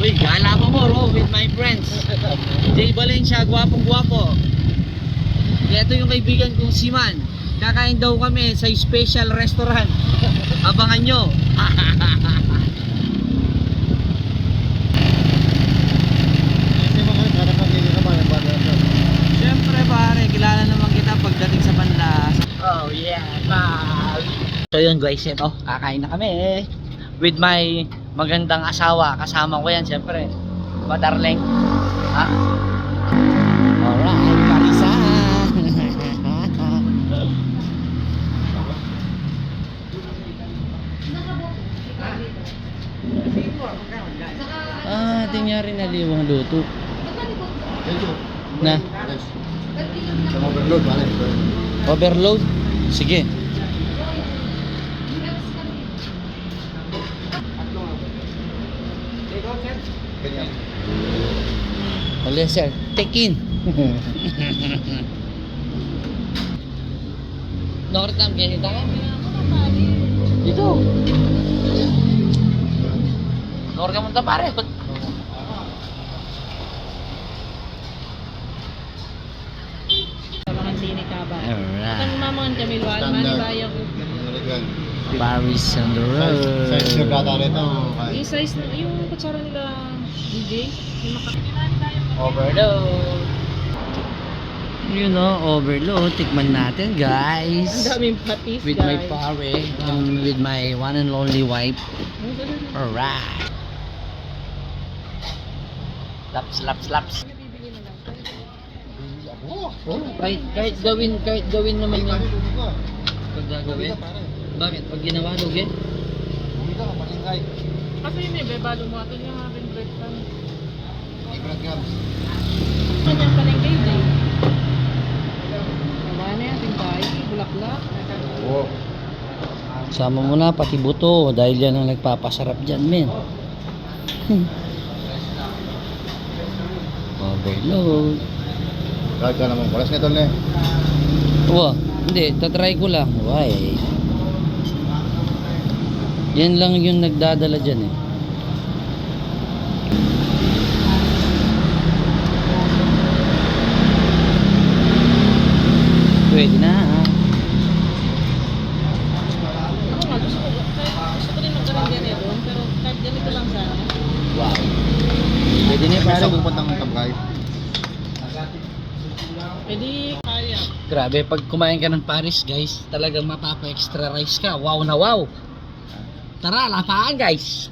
Uy, gala pa mo, bro, with my friends. Jay Valencia, gwapong gwapo. Ito yung kaibigan kong si Man. Kakain daw kami sa special restaurant. Abangan nyo. Siyempre pare, kilala naman kita pagdating sa panlas. Oh yeah, man. So yun guys, ito, kakain na kami with my magandang asawa. Kasama ko yan, siyempre. Padarling. Ha? Alright, Parisa. ah, tingnan rin naliwang luto. Na? Overload. Overload? Sige. Ganyan. Wala sir. Take in. Northam, ganito ka? Dito. Pare. Sini ka ba? Kan Alright. mamangan kami wal, Standard. mani bayang American. Paris on the Size, size road. ng bata rito. yung size yung kutsara nila DJ, yung Overload. You know, overload. Tikman natin, Ang guys. daming patis, With my guys. pare and with my one and only wife. Ang. Alright. Laps, laps, laps. Bibili na lang. Oh, oh. Kahit, kahit gawin, kahit gawin naman yun. ka. Pag gagawin. Bakit? Pag ginawa, lugi? Hindi ka, malingkay. Kasi yun eh, bebalo mo ato yung aking bread pan. 800 grams. Kanyang yun eh. Tama na yan, tingkay, bulaklak. Oo. Sama mo na, pati buto. Dahil yan ang nagpapasarap dyan, men. Overload. Kahit ka naman. Walas nga tol na eh. Wah, hindi. Tatry ko lang. Why? Yan lang yung nagdadala dyan eh. Pwede na. sana. Wow. Pwede na para. sa pupuntang tabkay. Pwede kaya. Grabe, pag kumain ka ng Paris, guys, talagang mapapa-extra rice ka. Wow na wow. Tara, lapaan, guys.